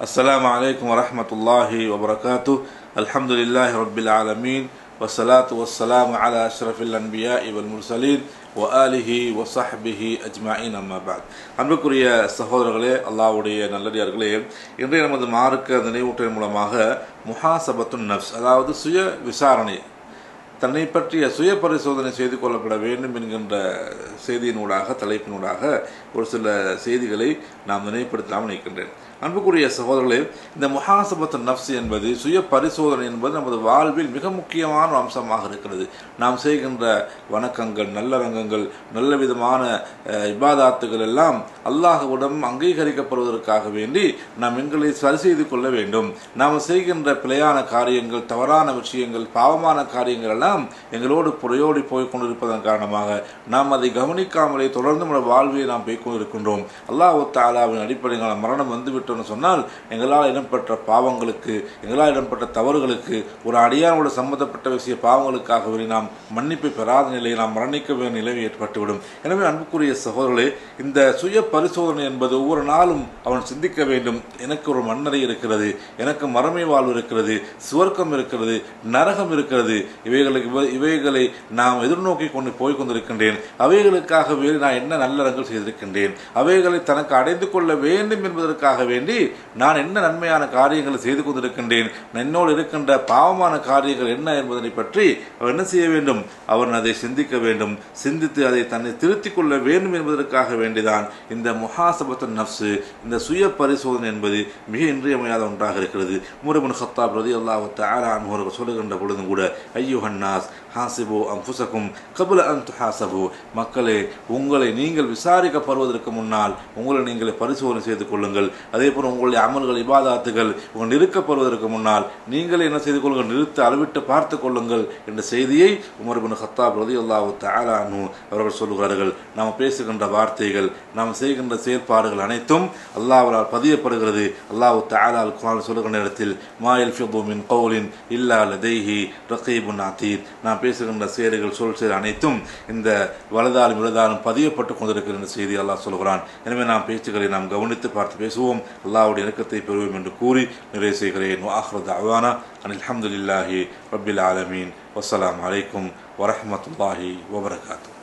السلام عليكم ورحمة الله وبركاته الحمد لله رب العالمين والصلاة والسلام على أشرف الأنبياء والمرسلين وآله وصحبه أجمعين أما بعد அன்புக்குரிய சகோதரர்களே அல்லாஹ்வுடைய நல்லடியார்களே இன்றைய நமது மார்க்க நினைவூட்டின் மூலமாக முஹாசபத்துன் நப்ஸ் அதாவது சுய விசாரணை தன்னை பற்றிய சுய பரிசோதனை செய்து கொள்ளப்பட வேண்டும் என்கின்ற செய்தியினூடாக தலைப்பினூடாக ஒரு சில செய்திகளை நாம் நினைவுபடுத்தாமல் நிற்கின்றேன் அன்புக்குரிய சகோதரர்களே இந்த முஹாசபத்து நப்ஸ் என்பது சுய பரிசோதனை என்பது நமது வாழ்வில் மிக முக்கியமான அம்சமாக இருக்கிறது. நாம் செய்கின்ற வணக்கங்கள் நல்லரங்கங்கள் நல்ல விதமான இபாதாத்துகள் எல்லாம் அல்லாஹ்விடம் அங்கீகரிக்கப்படுவதற்காக வேண்டி நாம் எங்களை சரி செய்து கொள்ள வேண்டும். நாம் செய்கின்ற பிழையான காரியங்கள் தவறான விஷயங்கள் பாவமான காரியங்கள் எல்லாம் எங்களோடு புறையோடி போய் கொண்டிருப்பதன் காரணமாக நாம் அதை கவனிக்காமலே தொடர்ந்து நம்ம வாழ்வியை நாம் போய் கொண்டிருக்கின்றோம். அல்லாஹ் தாலாவின் அடிப்படையில் மரணம் வந்துவிட்டோம்னு சொன்னால் எங்களால் இடம்பெற்ற பாவங்களுக்கு எங்களால் இடம்பெற்ற தவறுகளுக்கு ஒரு அடியானோடு சம்பந்தப்பட்ட விஷய பாவங்களுக்காகவே நாம் மன்னிப்பு பெறாத நிலையை நாம் மரணிக்க வேண்டிய நிலை ஏற்பட்டுவிடும். எனவே அன்புக்குரிய சகோதரர்களே இந்த சுய பரிசோதனை என்பது ஒவ்வொரு நாளும் அவன் சிந்திக்க வேண்டும். எனக்கு ஒரு மன்னரை இருக்கிறது எனக்கு மரமை வாழ்வு இருக்கிறது சுவர்க்கம் இருக்கிறது நரகம் இருக்கிறது இவைகளை இவை- இவைகளை நாம் எதிர்நோக்கி கொண்டு போய் கொண்டிருக்கின்றேன். அவைகளுக்காக வேறு நான் என்ன நல்லறங்கள் செய்திருக்கின்றேன்? அவைகளை தனக்கு அடைந்து கொள்ள வேண்டும் என்பதற்காக வேண்டி நான் என்ன நன்மையான காரியங்களை செய்து கொண்டிருக்கின்றேன்? என்னோடு இருக்கின்ற பாவமான காரியங்கள் என்ன என்பதனை பற்றி அவர் என்ன செய்ய வேண்டும்? அவர் அதை சிந்திக்க வேண்டும். சிந்தித்து அதை தன்னை திருத்திக் கொள்ள வேண்டும் என்பதற்காக வேண்டிதான் இந்த முஹாசபத்து நப்சு இந்த சுய பரிசோதனை என்பது மிக இன்றியமையாத ஒன்றாக இருக்கிறது. முருகன் ஹத்தாப் ரதி அல்லாஹ் அவர்கள் சொல்லுகின்ற பொழுதும் கூட ஐயுஹன்னாஸ் ஹாசிபு அம்புசக்கும் கபுல அன் துஹாசபு மக்களே உங்களை நீங்கள் விசாரிக்கப்படுவதற்கு முன்னால் உங்களை நீங்களே பரிசோதனை செய்து கொள்ளுங்கள். அதே போல் உங்களுடைய அமல்கள் இபாதாத்துகள் உங்கள் நிறுக்கப்படுவதற்கு முன்னால் நீங்களே என்ன செய்து கொள்ளுங்கள்? நிறுத்த அளவிட்டு பார்த்து கொள்ளுங்கள் என்ற செய்தியை உமர்பின் ஹத்தாப் ரதி அல்லாஹு தாலானு அவர்கள் சொல்லுகிறார்கள். நாம் பேசுகின்ற வார்த்தைகள் நாம் செய்கின்ற செயற்பாடுகள் அனைத்தும் அல்லாஹ்வால் பதியப்படுகிறது. அல்லாஹு தாலால் குரான் சொல்கிற நேரத்தில் மாயல் ஃபிபு மின் கௌலின் இல்லா லதேஹி ரகீபுன் அதீத் நான் பேசுகின்ற செயல்கள் சொல் செயல் அனைத்தும் இந்த வலதாலும் இடதாலும் பதியப்பட்டு கொண்டிருக்கிற செய்தி அல்லாஹ் சொல்கிறான் எனவே நாம் பேச்சுக்களை நாம் கவனித்து பார்த்து பேசுவோம். அல்லாவுடைய இறக்கத்தை பெறுவோம் என்று கூறி நிறைவு செய்கிறேன். வாஹ்ரத் அவானா அனில் அல்ஹம்துலில்லாஹி ரபில் ஆலமீன். வசலாம் அலைக்கும் வரமத்துல்லாஹி வபரகாத்துஹு.